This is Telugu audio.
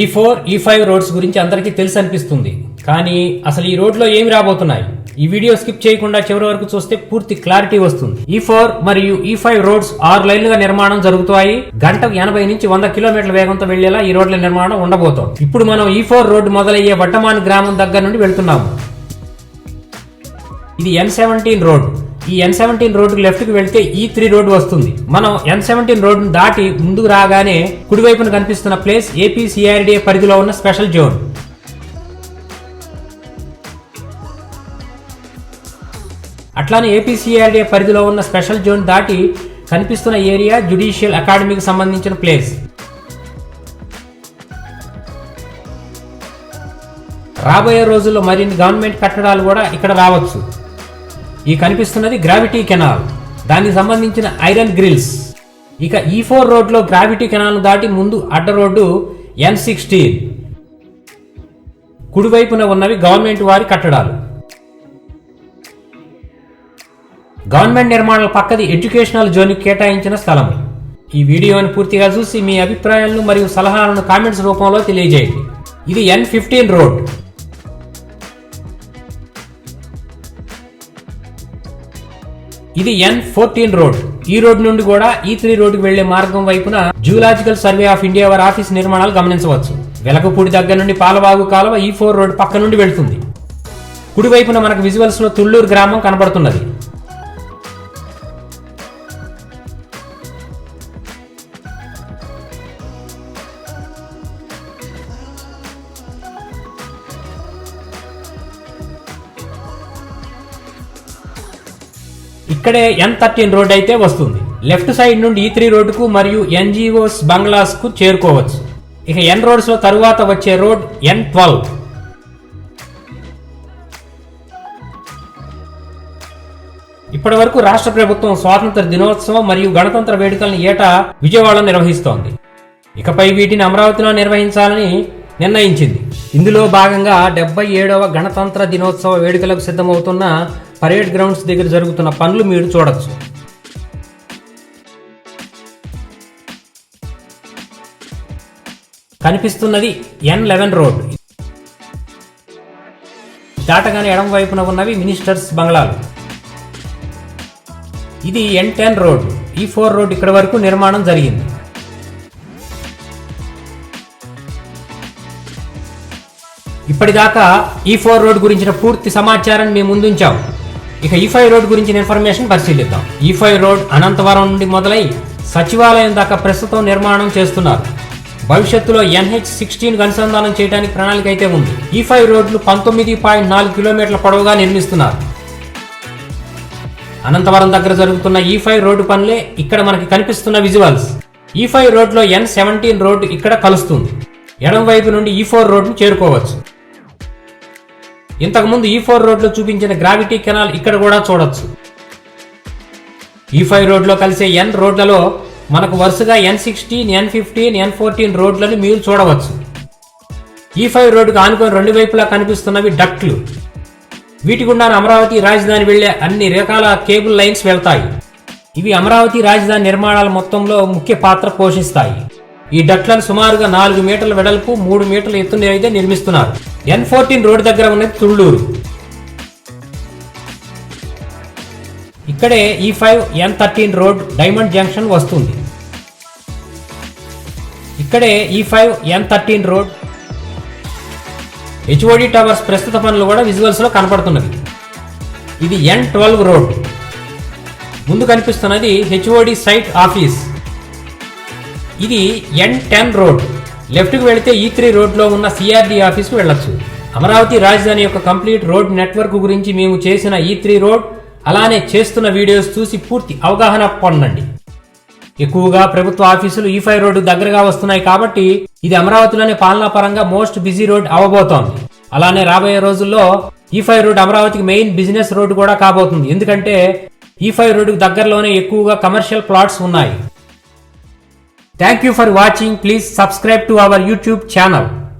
ఈ ఫోర్ ఈ ఫైవ్ రోడ్స్ గురించి అందరికీ తెలిసి అనిపిస్తుంది కానీ అసలు ఈ రోడ్లో ఏమి రాబోతున్నాయి ఈ వీడియో స్కిప్ చేయకుండా చివరి వరకు చూస్తే పూర్తి క్లారిటీ వస్తుంది ఈ ఫోర్ మరియు ఈ ఫైవ్ రోడ్స్ ఆరు లైన్లుగా నిర్మాణం జరుగుతాయి గంటకు ఎనభై నుంచి వంద కిలోమీటర్ల వేగంతో వెళ్లేలా ఈ రోడ్ల నిర్మాణం ఉండబోతోంది ఇప్పుడు మనం ఈ ఫోర్ రోడ్డు మొదలయ్యే వట్టమాన్ గ్రామం దగ్గర నుండి వెళ్తున్నాము ఇది ఎన్ సెవెంటీన్ రోడ్డు ఈ ఎన్ సెవెంటీన్ లెఫ్ట్ లెఫ్ట్కి వెళ్తే ఈ త్రీ రోడ్డు వస్తుంది మనం ఎన్ సెవెంటీన్ రోడ్డును దాటి ముందుకు రాగానే కుడివైపున కనిపిస్తున్న ప్లేస్ ఏపీ పరిధిలో ఉన్న స్పెషల్ జోన్ అట్లానే ఏపీ పరిధిలో ఉన్న స్పెషల్ జోన్ దాటి కనిపిస్తున్న ఏరియా జుడిషియల్ అకాడమీకి సంబంధించిన ప్లేస్ రాబోయే రోజుల్లో మరిన్ని గవర్నమెంట్ కట్టడాలు కూడా ఇక్కడ రావచ్చు ఈ కనిపిస్తున్నది గ్రావిటీ కెనాల్ దానికి సంబంధించిన ఐరన్ గ్రిల్స్ ఇక ఈ e ఫోర్ రోడ్లో గ్రావిటీ కెనాల్ దాటి ముందు అడ్డ రోడ్డు ఎన్ సిక్స్టీన్ కుడివైపున ఉన్నవి గవర్నమెంట్ వారి కట్టడాలు గవర్నమెంట్ నిర్మాణాల పక్కది ఎడ్యుకేషనల్ జోన్ కేటాయించిన స్థలం ఈ వీడియోను పూర్తిగా చూసి మీ అభిప్రాయాలను మరియు సలహాలను కామెంట్స్ రూపంలో తెలియజేయండి ఇది ఎన్ ఫిఫ్టీన్ రోడ్ ఇది ఎన్ ఫోర్టీన్ రోడ్ ఈ రోడ్ నుండి కూడా ఈ త్రీ రోడ్ వెళ్లే మార్గం వైపున జూలాజికల్ సర్వే ఆఫ్ ఇండియా వారి ఆఫీస్ నిర్మాణాలు గమనించవచ్చు వెలకపూడి దగ్గర నుండి పాలవాగు కాలువ ఈ ఫోర్ రోడ్ పక్క నుండి వెళ్తుంది కుడివైపున మనకు విజువల్స్ లో తుళ్ళూరు గ్రామం కనబడుతున్నది ఇక్కడే ఎన్ థర్టీన్ రోడ్ అయితే వస్తుంది లెఫ్ట్ సైడ్ నుండి ఈ e త్రీ రోడ్డుకు మరియు ఎన్జిఓస్ బంగ్లాస్కు చేరుకోవచ్చు ఇక ఎన్ రోడ్స్లో తరువాత వచ్చే రోడ్ ఎన్ ట్వెల్వ్ ఇప్పటి వరకు రాష్ట్ర ప్రభుత్వం స్వాతంత్ర దినోత్సవం మరియు గణతంత్ర వేడుకలను ఏటా విజయవాడలో నిర్వహిస్తోంది ఇకపై వీటిని అమరావతిలో నిర్వహించాలని నిర్ణయించింది ఇందులో భాగంగా డెబ్బై ఏడవ గణతంత్ర దినోత్సవ వేడుకలకు సిద్ధమవుతున్న పరేడ్ గ్రౌండ్స్ దగ్గర జరుగుతున్న పనులు మీరు చూడవచ్చు కనిపిస్తున్నది ఎన్ లెవెన్ రోడ్ దాటగానే ఎడం వైపున ఉన్నవి మినిస్టర్స్ బంగ్లాలు ఇది ఎన్ టెన్ రోడ్ ఈ ఫోర్ రోడ్ ఇక్కడ వరకు నిర్మాణం జరిగింది ఇప్పటిదాకా ఈ ఫోర్ రోడ్ గురించిన పూర్తి సమాచారాన్ని మేము ముందుంచాం ఇక ఈ ఫైవ్ రోడ్ గురించిన ఇన్ఫర్మేషన్ పరిశీలిద్దాం ఈ ఫైవ్ రోడ్ అనంతవరం నుండి మొదలై సచివాలయం దాకా ప్రస్తుతం నిర్మాణం చేస్తున్నారు భవిష్యత్తులో ఎన్హెచ్ సిక్స్టీన్ అనుసంధానం చేయడానికి ప్రణాళిక అయితే ఉంది ఈ ఫైవ్ రోడ్లు పంతొమ్మిది పాయింట్ నాలుగు కిలోమీటర్ల పొడవుగా నిర్మిస్తున్నారు అనంతవరం దగ్గర జరుగుతున్న ఈ ఫైవ్ రోడ్డు పనులే ఇక్కడ మనకి కనిపిస్తున్న విజువల్స్ ఈ ఫైవ్ రోడ్లో ఎన్ సెవెంటీన్ రోడ్డు ఇక్కడ కలుస్తుంది ఎడం వైపు నుండి ఈ ఫోర్ రోడ్ను చేరుకోవచ్చు ఇంతకుముందు ఈ e ఫోర్ రోడ్లో చూపించిన గ్రావిటీ కెనాల్ ఇక్కడ కూడా చూడొచ్చు ఈ e ఫైవ్ రోడ్లో కలిసే ఎన్ రోడ్లలో మనకు వరుసగా N sixteen N fifteen N fourteen రోడ్లను మీరు చూడవచ్చు ఈ e ఫైవ్ రోడ్డుకు ఆనుకొని రెండు వైపులా కనిపిస్తున్నవి డక్ట్లు వీటి గుండా అమరావతి రాజధాని వెళ్లే అన్ని రకాల కేబుల్ లైన్స్ వెళ్తాయి ఇవి అమరావతి రాజధాని నిర్మాణాల మొత్తంలో ముఖ్య పాత్ర పోషిస్తాయి ఈ డట్లను సుమారుగా నాలుగు మీటర్ల వెడల్పు మూడు మీటర్ల ఎత్తున అయితే నిర్మిస్తున్నారు ఎన్ ఫోర్టీన్ రోడ్డు దగ్గర ఉన్నది తుళ్ళూరు ఇక్కడే ఈ five N thirteen road diamond junction వస్తుంది ఇక్కడే ఈ five N thirteen road HOD towers ప్రస్తుత పనులు కూడా విజువల్స్లో కనపడుతున్నది ఇది ఎన్ ట్వెల్వ్ రోడ్ ముందు కనిపిస్తున్నది హెచ్ఓడి సైట్ ఆఫీస్ ఇది ఎన్ టెన్ రోడ్ లెఫ్ట్కి వెళితే ఈ e త్రీ రోడ్లో ఉన్న సిఆర్డి ఆఫీస్కు వెళ్ళొచ్చు అమరావతి రాజధాని యొక్క కంప్లీట్ రోడ్ నెట్వర్క్ గురించి మేము చేసిన ఈ e త్రీ రోడ్ అలానే చేస్తున్న వీడియోస్ చూసి పూర్తి అవగాహన పొందండి ఎక్కువగా ప్రభుత్వ ఆఫీసులు ఈ e ఫైవ్ రోడ్డు దగ్గరగా వస్తున్నాయి కాబట్టి ఇది పాలనా పరంగా మోస్ట్ బిజీ రోడ్ అవబోతోంది అలానే రాబోయే రోజుల్లో ఈ ఫైవ్ రోడ్ అమరావతికి మెయిన్ బిజినెస్ రోడ్డు కూడా కాబోతుంది ఎందుకంటే ఈ ఫైవ్ రోడ్డుకు దగ్గరలోనే ఎక్కువగా కమర్షియల్ ప్లాట్స్ ఉన్నాయి Thank you for watching. Please subscribe to our YouTube channel.